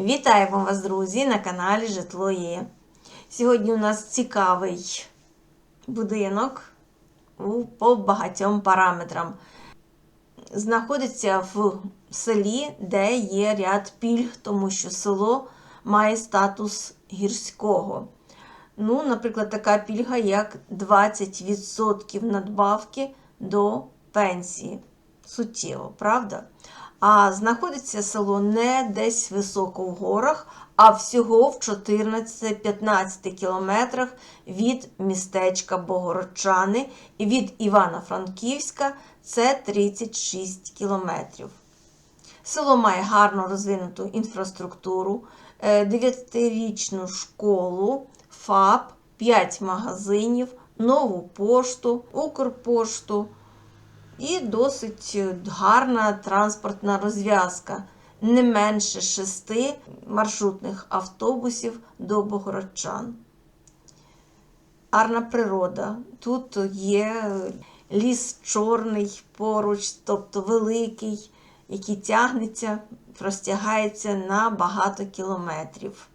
Вітаємо вас, друзі, на каналі Житло Є. Сьогодні у нас цікавий будинок по багатьом параметрам. Знаходиться в селі, де є ряд пільг, тому що село має статус гірського. Ну, наприклад, така пільга, як 20% надбавки до пенсії. Суттєво, правда? А знаходиться село не десь високо в горах, а всього в 14-15 кілометрах від містечка Богородчани і від Івано-Франківська це 36 кілометрів. Село має гарно розвинуту інфраструктуру, 9-річну школу, ФАП, 5 магазинів, нову пошту, Укрпошту і досить гарна транспортна розв'язка. Не менше шести маршрутних автобусів до Богородчан. Гарна природа. Тут є ліс чорний поруч, тобто великий, який тягнеться, розтягається на багато кілометрів.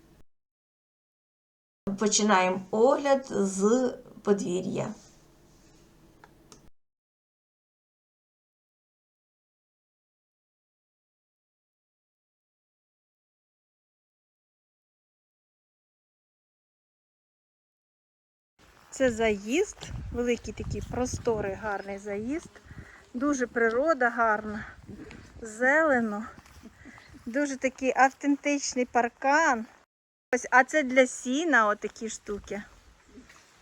Починаємо огляд з подвір'я. Це заїзд, великий такий просторий, гарний заїзд. Дуже природа гарна, зелено, дуже такий автентичний паркан. Ось, а це для сіна отакі штуки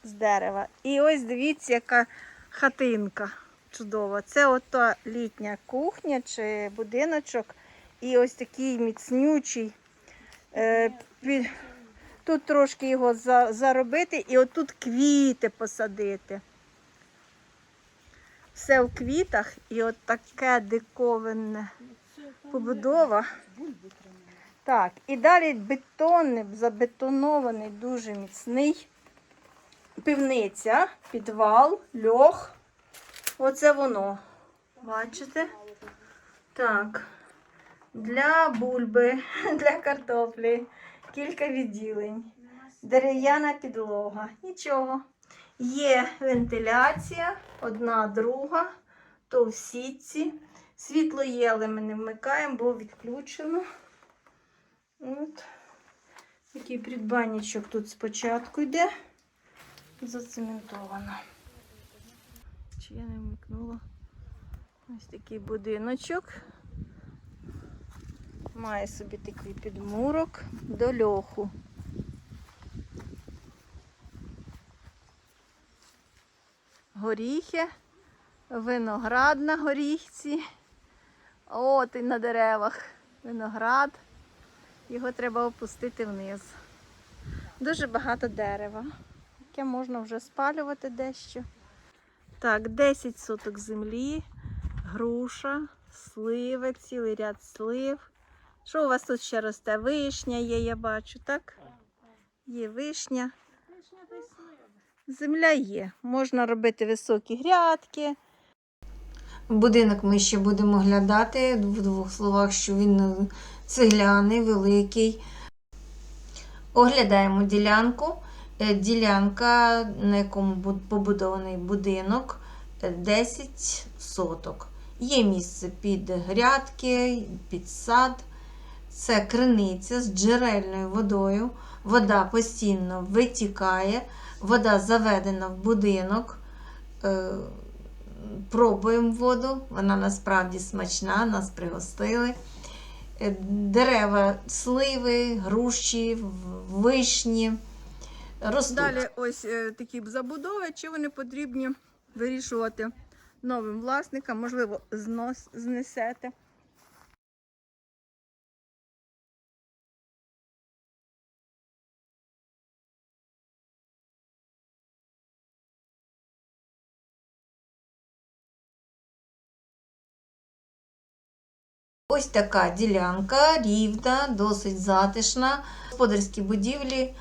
з дерева. І ось дивіться, яка хатинка чудова. Це ото літня кухня чи будиночок. І ось такий міцнючий. Е. Тут трошки його за, заробити і отут квіти посадити. Все в квітах і от таке диковинне побудова. Так, і далі бетонний, забетонований, дуже міцний. Пивниця, підвал, льох. Оце воно. Бачите? Так. Для бульби, для картоплі кілька відділень, дерев'яна підлога. Нічого. Є вентиляція, одна, друга, то в сітці. Світло є, але ми не вмикаємо, бо відключено. От. Такий придбанничок тут спочатку йде. Зацементовано. Чи я не вмикнула? Ось такий будиночок. Має собі такий підмурок до льоху. Горіхи, виноград на горіхці. От і на деревах виноград. Його треба опустити вниз. Дуже багато дерева, яке можна вже спалювати дещо. Так, 10 соток землі, груша, сливи, цілий ряд слив. Що у вас тут ще росте? Вишня є, я бачу, так? Є вишня. Земля є. Можна робити високі грядки. Будинок ми ще будемо глядати в двох словах, що він е, цегляний, великий. Оглядаємо ділянку. Е, Ділянка, на якому побудований будинок, е, 10 соток. Є місце під грядки, під сад. Це криниця з джерельною водою. Вода постійно витікає, вода заведена в будинок. Е, Пробуємо воду, вона насправді смачна, нас пригостили. Е, Дерева, сливи, груші, вишні. Ростуть. Далі ось е, такі забудови, чи вони потрібні вирішувати новим власникам, можливо, знос знесете. Ось така ділянка, рівна, досить затишна. Господарські будівлі,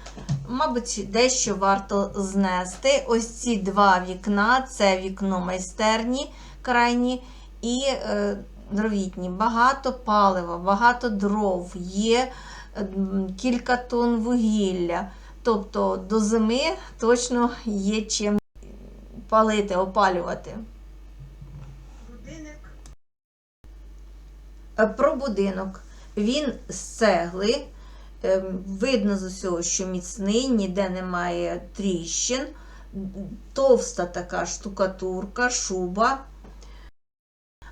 мабуть, дещо варто знести. Ось ці два вікна це вікно майстерні крайні і е, дровітні, багато палива, багато дров, є кілька тонн вугілля. Тобто до зими точно є чим палити, опалювати. Будинок. Е, Про будинок. Він з цегли. Ем, Видно з усього, що міцний, ніде немає тріщин. Товста така штукатурка, шуба.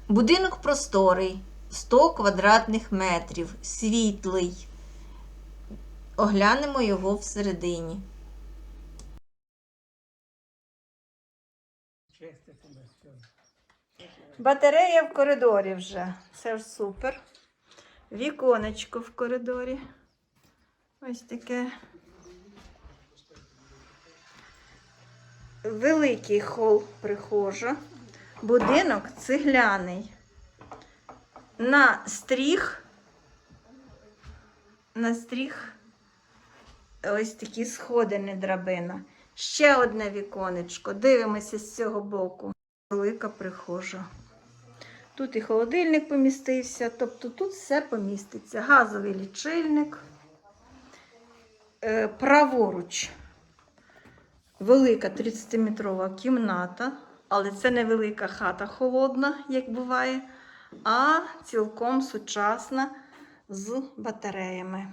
Будинок просторий, 100 квадратних метрів, світлий. Оглянемо його всередині. Батарея в коридорі вже. Це ж супер. Віконечко в коридорі. Ось таке. Великий хол прихожа. Будинок цегляний. На стріх. На стріх ось такі сходини драбина. Ще одне віконечко. Дивимося з цього боку. Велика прихожа. Тут і холодильник помістився, тобто тут все поміститься. Газовий лічильник. Е, праворуч велика 30-метрова кімната, але це не велика хата холодна, як буває, а цілком сучасна з батареями.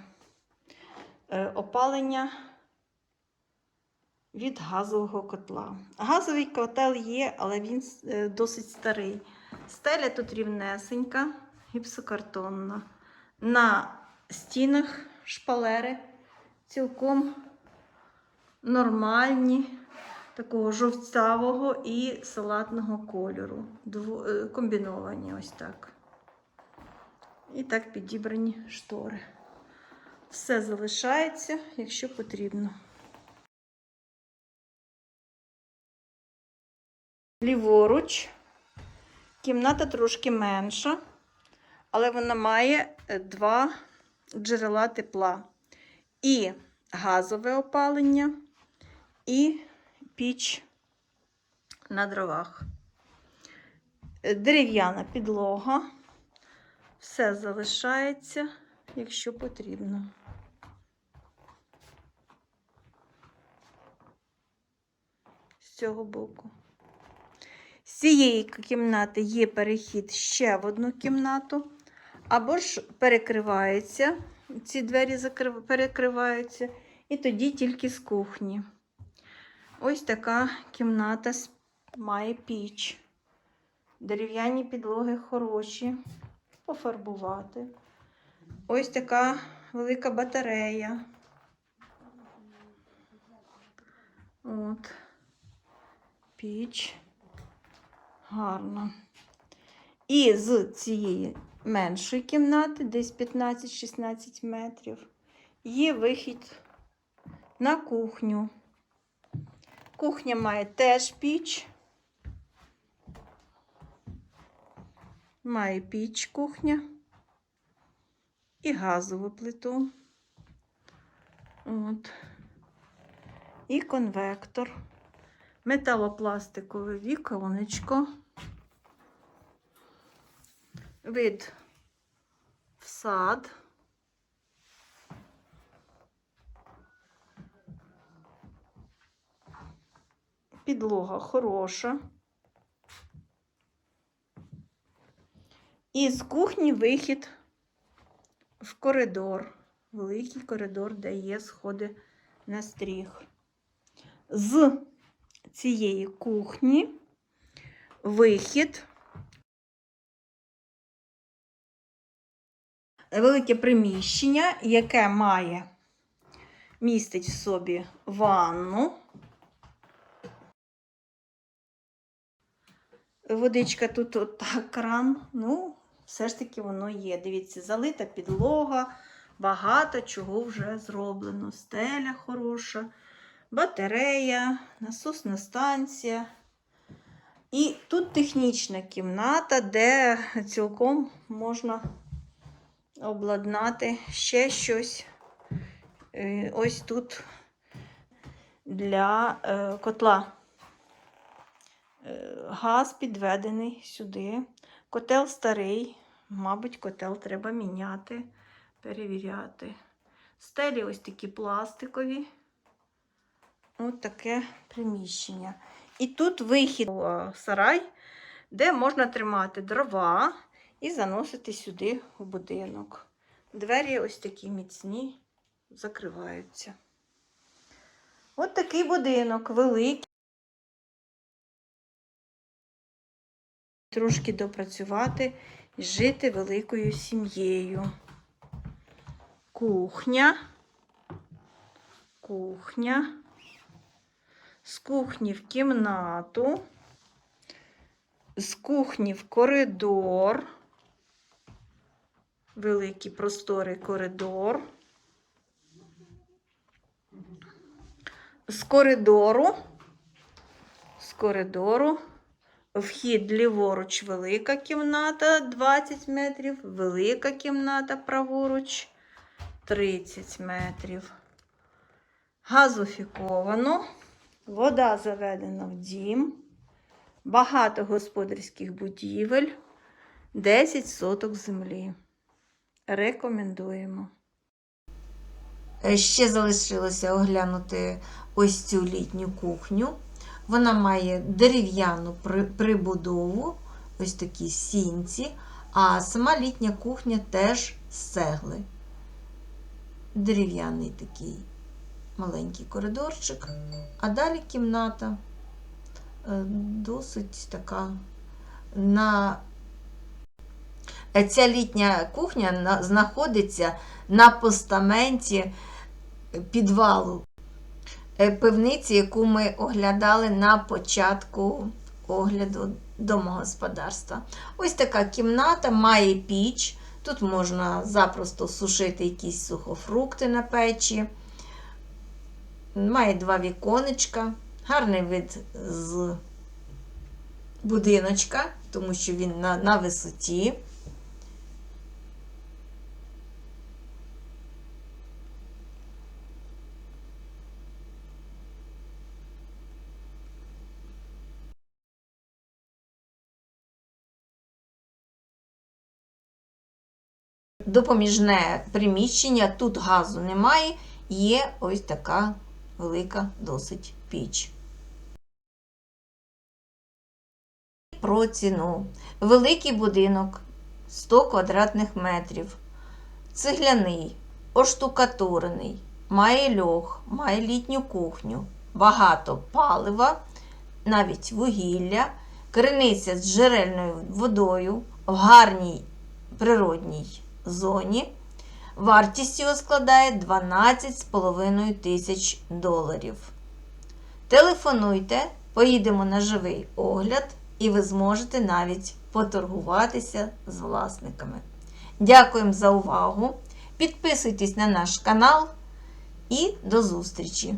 Е, опалення від газового котла. Газовий котел є, але він е, досить старий. Стеля тут рівнесенька, гіпсокартонна. На стінах шпалери цілком нормальні, такого жовтавого і салатного кольору. Е, Комбіновані ось так. І так підібрані штори. Все залишається, якщо потрібно. Ліворуч. Кімната трошки менша, але вона має е, два джерела тепла. І газове опалення, і піч на дровах. Е, Дерев'яна підлога. Все залишається, якщо потрібно. З цього боку. Цієї кімнати є перехід ще в одну кімнату, або ж перекривається, ці двері перекриваються, і тоді тільки з кухні. Ось така кімната має піч. Дерев'яні підлоги хороші, пофарбувати. Ось така велика батарея. От. Піч. Гарно. І з цієї меншої кімнати, десь 15-16 метрів, є вихід на кухню. Кухня має теж піч. Має піч кухня і газову плиту. От. І конвектор. Металопластикове віконечко. Вид в сад. Підлога хороша. І з кухні вихід в коридор. Великий коридор, де є сходи на стріх. З цієї кухні вихід. Велике приміщення, яке має містить в собі ванну. Водичка тут от так кран. Ну, все ж таки воно є. Дивіться, залита підлога, багато чого вже зроблено. Стеля хороша, батарея, насосна станція. І тут технічна кімната, де цілком можна обладнати ще щось. Е, Ось тут для е, котла. Е, Газ підведений сюди. Котел старий, мабуть, котел треба міняти, перевіряти. Стелі ось такі пластикові. Ось таке приміщення. І тут вихід у сарай, де можна тримати дрова і заносити сюди в будинок. Двері ось такі міцні, закриваються. Ось такий будинок великий. Трошки допрацювати і жити великою сім'єю. Кухня. Кухня. З кухні в кімнату. З кухні в коридор. Великий просторий коридор. З коридору. З коридору. Вхід ліворуч велика кімната 20 метрів, велика кімната праворуч 30 метрів. Газофіковано, вода заведена в дім, багато господарських будівель, 10 соток землі. Рекомендуємо. Е, Ще залишилося оглянути ось цю літню кухню. Вона має дерев'яну прибудову, ось такі сінці, а сама літня кухня теж з. Дерев'яний такий маленький коридорчик, а далі кімната е, досить така на Ця літня кухня знаходиться на постаменті підвалу е, пивниці, яку ми оглядали на початку огляду домогосподарства. Ось така кімната має піч. Тут можна запросто сушити якісь сухофрукти на печі. Має два віконечка, гарний вид з будиночка, тому що він на, на висоті. Допоміжне приміщення, тут газу немає, є ось така велика досить піч. Про ціну. Великий будинок 100 квадратних метрів, цегляний, оштукатурений, має льох, має літню кухню, багато палива, навіть вугілля, криниця з джерельною водою в гарній природній зоні. Вартість його складає 12,5 тисяч доларів. Телефонуйте, поїдемо на живий огляд, і ви зможете навіть поторгуватися з власниками. Дякуємо за увагу! Підписуйтесь на наш канал і до зустрічі!